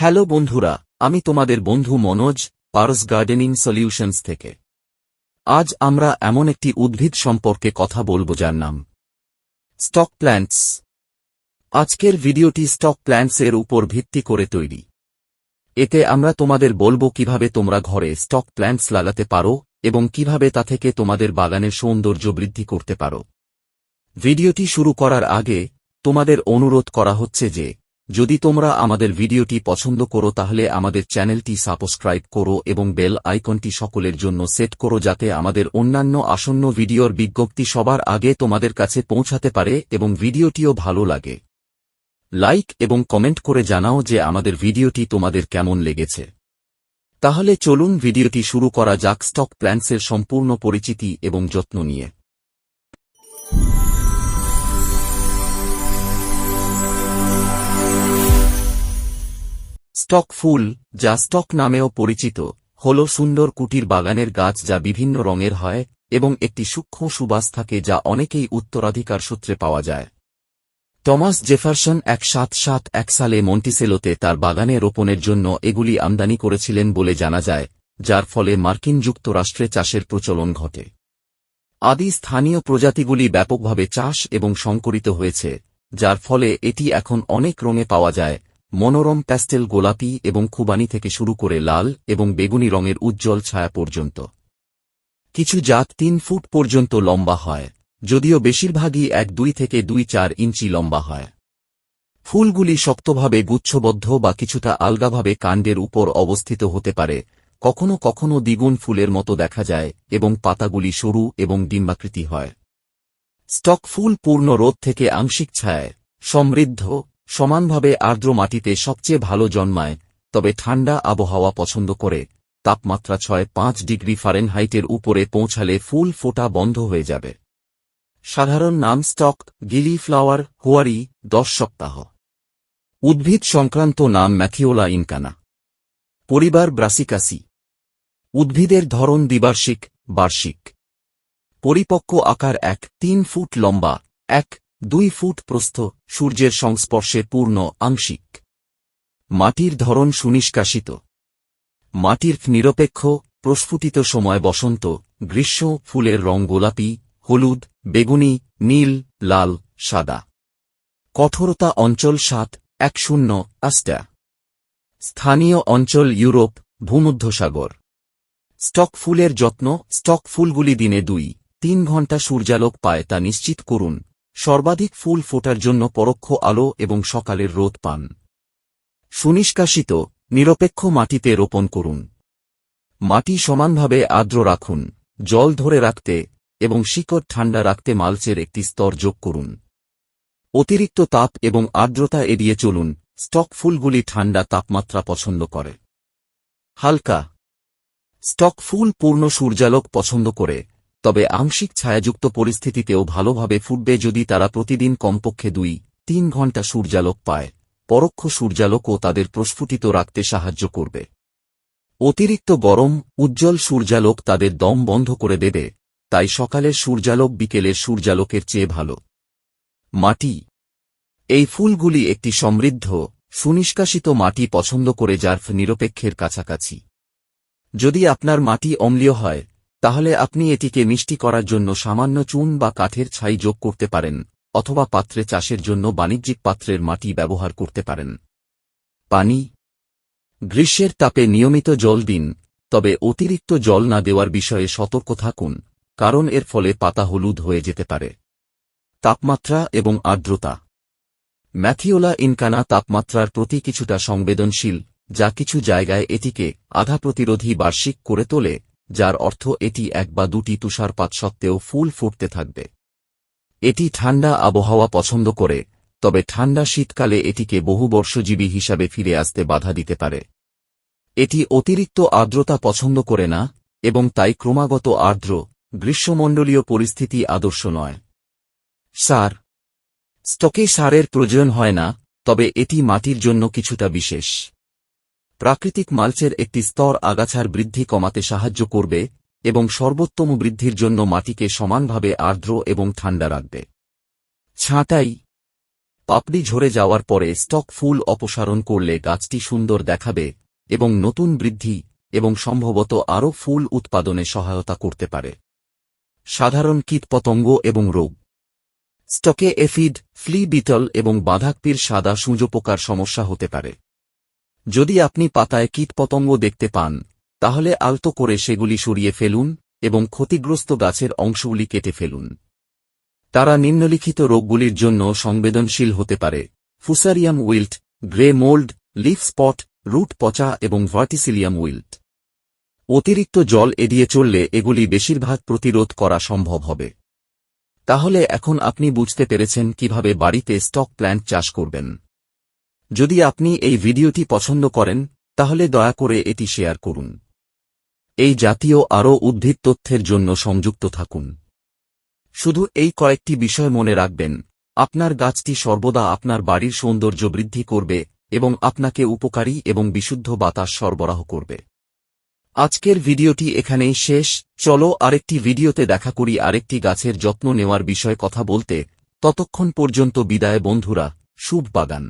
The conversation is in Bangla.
হ্যালো বন্ধুরা, আমি তোমাদের বন্ধু মনোজ, পারস গার্ডেনিং সলিউশনস থেকে। আজ আমরা এমন একটি উদ্ভিদ সম্পর্কে কথা বলব যার নাম স্টক প্ল্যান্টস। আজকের ভিডিওটি স্টক প্ল্যান্টস এর উপর ভিত্তি করে তৈরি। এতে আমরা তোমাদের বলব কীভাবে তোমরা ঘরে স্টক প্ল্যান্টস লাগাতে পারো এবং কীভাবে তা থেকে তোমাদের বাগানের সৌন্দর্য বৃদ্ধি করতে পারো। ভিডিওটি শুরু করার আগে তোমাদের অনুরোধ করা হচ্ছে যে যদি তোমরা আমাদের ভিডিওটি পছন্দ করো তাহলে আমাদের চ্যানেলটি সাবস্ক্রাইব করো এবং বেল আইকনটি সকলের জন্য সেট করো যাতে আমাদের অন্যান্য আসন্ন ভিডিওর বিজ্ঞপ্তি সবার আগে তোমাদের কাছে পৌঁছাতে পারে এবং ভিডিওটিও ভালো লাগে। লাইক এবং কমেন্ট করে জানাও যে আমাদের ভিডিওটি তোমাদের কেমন লেগেছে। তাহলে চলুন ভিডিওটি শুরু করা যাক স্টক প্ল্যান্টসের সম্পূর্ণ পরিচিতি এবং যত্ন নিয়ে। স্টক ফুল, যা স্টক নামেও পরিচিত, হল সুন্দর কুটির বাগানের গাছ যা বিভিন্ন রঙের হয়, এবং একটি সূক্ষ্ম সুবাস থাকে যা অনেকেই উত্তরাধিকার সূত্রে পাওয়া যায়। টমাস জেফারসন এক সাত সাত এক সালে মন্টিসেলোতে তার বাগানে রোপণের জন্য এগুলি আমদানি করেছিলেন বলে জানা যায়, যার ফলে মার্কিন যুক্তরাষ্ট্রে চাষের প্রচলন ঘটে। আদি স্থানীয় প্রজাতিগুলি ব্যাপকভাবে চাষ এবং সংকরিত হয়েছে, যার ফলে এটি এখন অনেক রঙে পাওয়া যায় মনোরম প্যাস্টেল গোলাপি এবং খুবানি থেকে শুরু করে লাল এবং বেগুনি রঙের উজ্জ্বল ছায়া পর্যন্ত। কিছু জাত তিন ফুট পর্যন্ত লম্বা হয়, যদিও বেশিরভাগই এক দুই থেকে দুই চার ইঞ্চি লম্বা হয়। ফুলগুলি শক্তভাবে গুচ্ছবদ্ধ বা কিছুটা আলগাভাবে কাণ্ডের উপর অবস্থিত হতে পারে, কখনো কখনো দ্বিগুণ ফুলের মতো দেখা যায় এবং পাতাগুলি সরু এবং ডিম্বাকৃতি হয়। স্টক ফুল পূর্ণ রোদ থেকে আংশিক ছায়ায়, সমৃদ্ধ সমানভাবে আর্দ্র মাটিতে সবচেয়ে ভালো জন্মায়, তবে ঠান্ডা আবহাওয়া পছন্দ করে। তাপমাত্রা ছয় পাঁচ ডিগ্রি ফারেনহাইটের উপরে পৌঁছালে ফুল ফোটা বন্ধ হয়ে যাবে। সাধারণ নাম স্টক, গিলি ফ্লাওয়ার, হুয়ারি, দশ সপ্তাহ। উদ্ভিদ সংক্রান্ত নাম ম্যাথিওলা ইনকানা। পরিবার ব্রাসিকাসি। উদ্ভিদের ধরন দ্বিবার্ষিক, বার্ষিক। পরিপক্ক আকার এক, তিন ফুট লম্বা, এক দুই ফুট প্রস্থ, সূর্যের সংস্পর্শে পূর্ণ, আংশিক। মাটির ধরন সুনিষ্কাশিত মাটির নিরপেক্ষ, প্রস্ফুটিত সময় বসন্ত, গ্রীষ্ম, ফুলের রং গোলাপি, হলুদ, বেগুনি, নীল, লাল, সাদা। কঠোরতা অঞ্চল সাত, এক শূন্য, আস্টা। স্থানীয় অঞ্চল ইউরোপ, ভূমধ্যসাগর। স্টক ফুলের যত্ন, স্টক ফুলগুলি দিনে দুই, তিন ঘণ্টা সূর্যালোক পায় তা নিশ্চিত করুন। সর্বাধিক ফুল ফোটার জন্য পরোক্ষ আলো এবং সকালের রোদ পান। সুনিষ্কাশিত, নিরপেক্ষ মাটিতে রোপণ করুন। মাটি সমানভাবে আর্দ্র রাখুন, জল ধরে রাখতে এবং শিকড় ঠান্ডা রাখতে মালচের একটি স্তর যোগ করুন। অতিরিক্ত তাপ এবং আর্দ্রতা এড়িয়ে চলুন, স্টক ফুলগুলি ঠান্ডা তাপমাত্রা পছন্দ করে। হালকা। স্টক ফুল পূর্ণ সূর্যালোক পছন্দ করে তবে আংশিক ছায়াযুক্ত পরিস্থিতিতেও ভালোভাবে ফুটবে যদি তারা প্রতিদিন কমপক্ষে দুই, তিন ঘণ্টা সূর্যালোক পায়। পরোক্ষ সূর্যালোকও তাদের প্রস্ফুটিত রাখতে সাহায্য করবে। অতিরিক্ত গরম, উজ্জ্বল সূর্যালোক তাদের দম বন্ধ করে দেবে, তাই সকালের সূর্যালোক বিকেলের সূর্যালোকের চেয়ে ভালো। মাটি। এই ফুলগুলি একটি সমৃদ্ধ, সুনিষ্কাশিত মাটি পছন্দ করে যার নিরপেক্ষের কাছাকাছি। যদি আপনার মাটি অম্লীয় হয় তাহলে আপনি এটিকে মিষ্টি করার জন্য সামান্য চুন বা কাঠের ছাই যোগ করতে পারেন, অথবা পাত্রে চাষের জন্য বাণিজ্যিক পাত্রের মাটি ব্যবহার করতে পারেন। পানি গ্রীষ্মের তাপে নিয়মিত জল দিন, তবে অতিরিক্ত জল না দেওয়ার বিষয়ে সতর্ক থাকুন, কারণ এর ফলে পাতা হলুদ হয়ে যেতে পারে। তাপমাত্রা এবং আর্দ্রতা ম্যাথিওলা ইনকানা তাপমাত্রার প্রতি কিছুটা সংবেদনশীল, যা কিছু জায়গায় এটিকে আধা প্রতিরোধী বার্ষিক করে তোলে যার অর্থ এটি এক বা দুটি তুষারপাত সত্ত্বেও ফুল ফুটতে থাকবে। এটি ঠান্ডা আবহাওয়া পছন্দ করে, তবে ঠান্ডা শীতকালে এটিকে বহুবর্ষজীবী হিসাবে ফিরে আসতে বাধা দিতে পারে। এটি অতিরিক্ত আর্দ্রতা পছন্দ করে না, এবং তাই ক্রমাগত আর্দ্র, গ্রীষ্মমণ্ডলীয় পরিস্থিতি আদর্শ নয়। সার স্টকে সারের প্রয়োজন হয় না, তবে এটি মাটির জন্য কিছুটা বিশেষ। প্রাকৃতিক মালচের একটি স্তর আগাছার বৃদ্ধি কমাতে সাহায্য করবে এবং সর্বোত্তম বৃদ্ধির জন্য মাটিকে সমানভাবে আর্দ্র এবং ঠান্ডা রাখবে। ছাঁটাই। পাপড়ি ঝরে যাওয়ার পরে স্টক ফুল অপসারণ করলে গাছটি সুন্দর দেখাবে এবং নতুন বৃদ্ধি এবং সম্ভবত আরও ফুল উৎপাদনে সহায়তা করতে পারে। সাধারণ কীটপতঙ্গ এবং রোগ। স্টকে এফিড ফ্লি বিটল এবং বাঁধাকপির সাদা সূর্যপোকার সমস্যা হতে পারে। যদি আপনি পাতায় কীটপতঙ্গ দেখতে পান, তাহলে আলতো করে সেগুলি সরিয়ে ফেলুন এবং ক্ষতিগ্রস্ত গাছের অংশগুলি কেটে ফেলুন। তারা নিম্নলিখিত রোগগুলির জন্য সংবেদনশীল হতে পারে। Fusarium wilt grey mould leaf spot root পচা এবং ভার্টিসিলিয়াম উইল্ট অতিরিক্ত জল এড়িয়ে চললে এগুলি বেশিরভাগ প্রতিরোধ করা সম্ভব হবে। তাহলে এখন আপনি বুঝতে পেরেছেন কীভাবে বাড়িতে স্টক প্ল্যান্ট চাষ করবেন। যদি আপনি এই ভিডিওটি পছন্দ করেন, তাহলে দয়া করে এটি শেয়ার করুন। এই জাতীয় আরও উদ্ভিদ তথ্যের জন্য সংযুক্ত থাকুন। শুধু এই কয়েকটি বিষয় মনে রাখবেন, আপনার গাছটি সর্বদা আপনার বাড়ির সৌন্দর্য বৃদ্ধি করবে এবং আপনাকে উপকারী এবং বিশুদ্ধ বাতাস সরবরাহ করবে। আজকের ভিডিওটি এখানেই শেষ, চলো আরেকটি ভিডিওতে দেখা করি আরেকটি গাছের যত্ন নেওয়ার বিষয়ে কথা বলতে। ততক্ষণ পর্যন্ত বিদায় বন্ধুরা, শুভ বাগান।